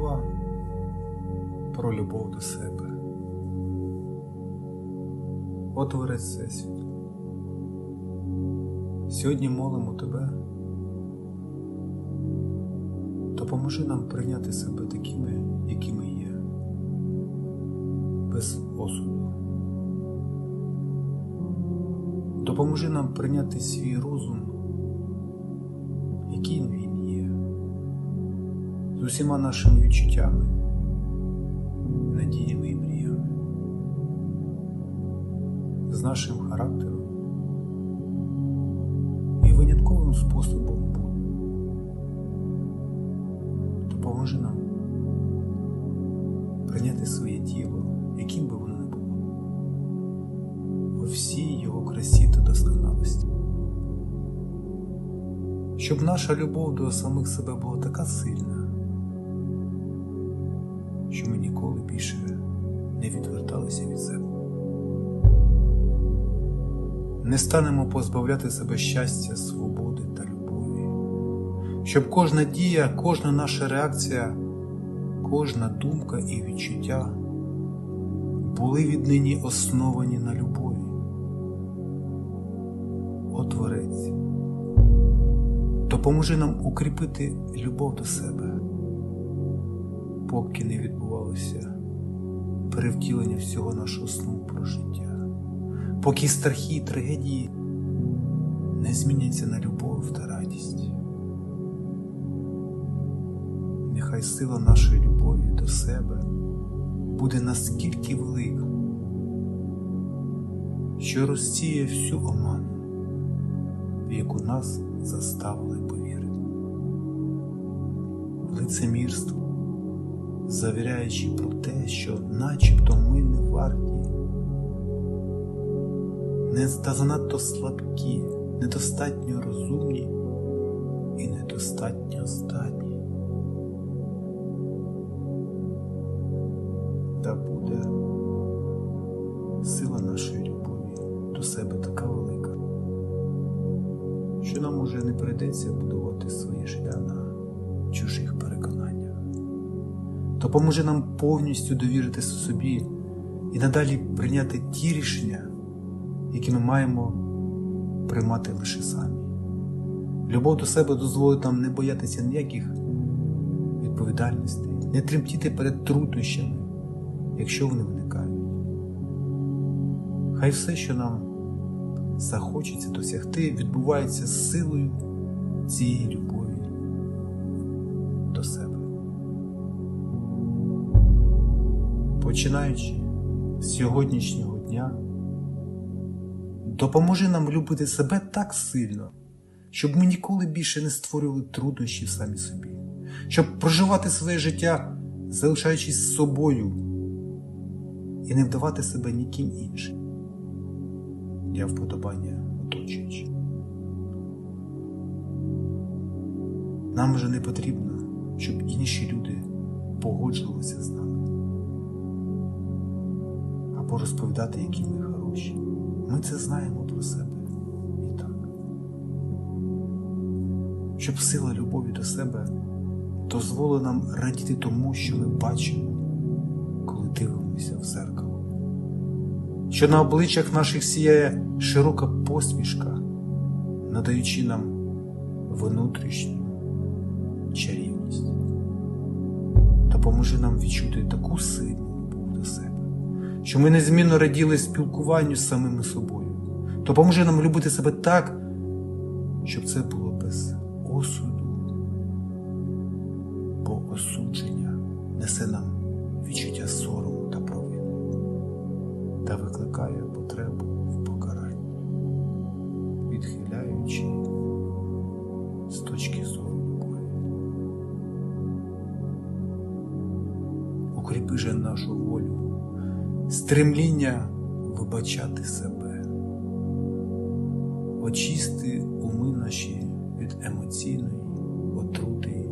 молитва про любов до себе. О Творець Всесвіту, сьогодні молимо Тебе, допоможи нам прийняти себе такими, якими є, без осуду. Допоможи нам прийняти свій розум, яким він з усіма нашими відчуттями, надіями і мріями, з нашим характером і винятковим способом бути. Допоможи нам прийняти своє тіло, яким би воно не було, у всій його красі та досконалості. Щоб наша любов до самих себе була така сильна, Не станемо позбавляти себе щастя, свободи та любові, щоб кожна дія, кожна наша реакція, кожна думка і відчуття були віднині основані на любові. О Творець, допоможи нам укріпити любов до себе, поки не відбувалося перевтілення всього нашого сну про життя, поки страхи трагедії не зміняться на любов та радість. Нехай сила нашої любові до себе буде наскільки велика, що розсіє всю оману, в яку нас заставили повірити. Лицемірство, завіряючи про те, що начебто ми не варті, не та занадто слабкі, недостатньо розумні і недостатньо здатні. Та буде сила нашої любові до себе така велика, що нам уже не прийдеться будувати своє життя на чужих переконаннях. Допоможе нам повністю довіритися собі і надалі прийняти ті рішення, які ми маємо приймати лише самі. Любов до себе дозволить нам не боятися ніяких відповідальностей, не тремтіти перед труднощами, якщо вони виникають. Хай все, що нам захочеться досягти, відбувається з силою цієї любові до себе. Починаючи з сьогоднішнього дня, допоможи нам любити себе так сильно, щоб ми ніколи більше не створювали труднощів самі собі, щоб проживати своє життя, залишаючись собою і не вдавати себе ніким іншим для вподобання оточуючих. Нам вже не потрібно, щоб інші люди погоджувалися з нами або розповідати, які ми хороші. Ми це знаємо про себе і так. Щоб сила любові до себе дозволила нам радіти тому, що ми бачимо, коли дивимося в зеркало що на обличчях наших сіяє широка посмішка, надаючи нам внутрішню чарівність. Допоможи нам відчути таку себе, що ми незмінно раділи спілкуванню з самими собою. Допоможи нам любити себе так, щоб це було без осуду, бо осудження несе нам відчуття сорому та провини та викликає потребу в покаранні, відхиляючи з точки зору любові. Укріпи же нашу волю, стремління вибачати себе, очисти уми наші від емоційної отрути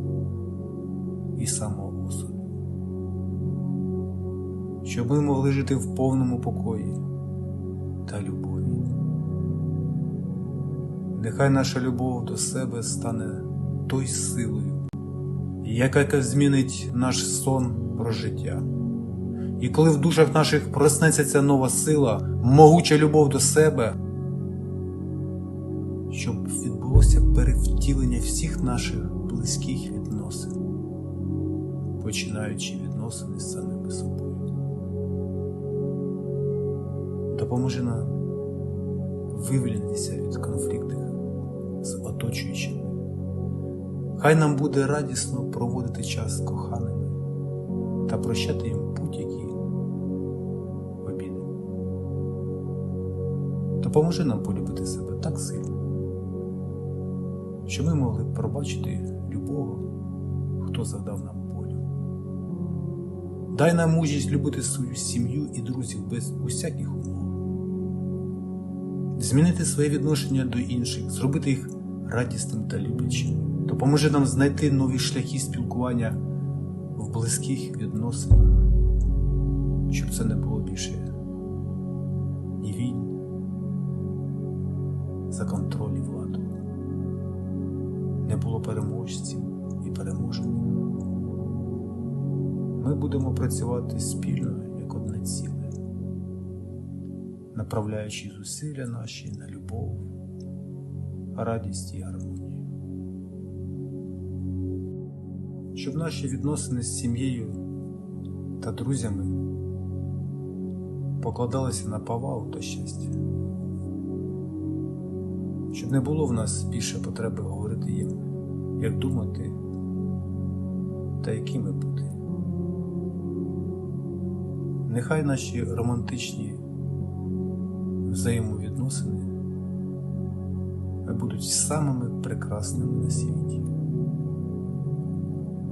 і самоосуду щоб ми могли жити в повному покої та любові. Нехай наша любов до себе стане той силою, яка змінить наш сон про життя. І коли в душах наших проснеться ця нова сила, могуча любов до себе, щоб відбулося перевтілення всіх наших близьких відносин, починаючи відносини з самими собою. Допоможи нам вивільнитися від конфліктів з оточуючими. Хай нам буде радісно проводити час з коханими та прощати їм Допоможи нам полюбити себе так сильно, що ми могли б пробачити любого, хто завдав нам болю. Дай нам мужність любити свою сім'ю і друзів без усяких умов. Змінити своє відношення до інших, зробити їх радісним та люблячим. Допоможи нам знайти нові шляхи спілкування в близьких відносинах, щоб це не було більше ні війн за контроль і владу, не було переможців і переможених. Ми будемо працювати спільно як одне ціле, направляючи зусилля наші на любов, радість і гармонію. Щоб наші відносини з сім'єю та друзями покладалися на повагу та щастя, щоб не було в нас більше потреби говорити їм, як думати та якими бути. Нехай наші романтичні взаємовідносини будуть самими прекрасними на світі.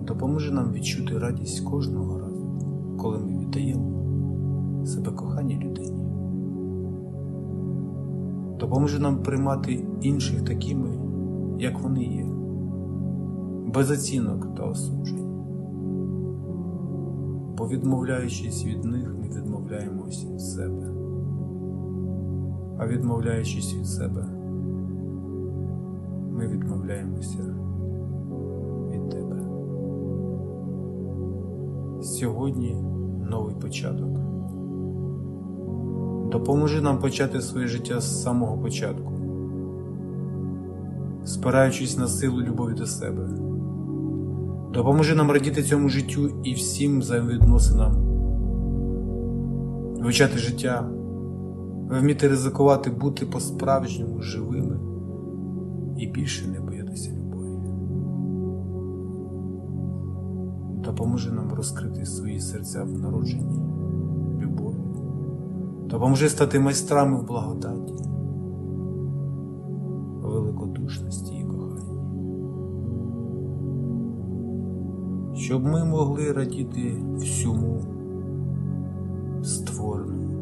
Допоможи нам відчути радість кожного разу, коли ми віддаємо себе коханій людині. Допоможи нам приймати інших такими, як вони є, без оцінок та осуджень. Бо відмовляючись від них, ми відмовляємось від себе. А відмовляючись від себе, ми відмовляємося від тебе. Сьогодні новий початок. Допоможи нам почати своє життя з самого початку, спираючись на силу любові до себе. Допоможи нам радіти цьому життю і всім взаємовідносинам, вивчати життя, вміти ризикувати, бути по-справжньому живими і більше не боятися любові. Допоможи нам розкрити свої серця в народженні. Допоможи стати майстрами в благодаті, великодушності і коханні. Щоб ми могли радіти всьому створеному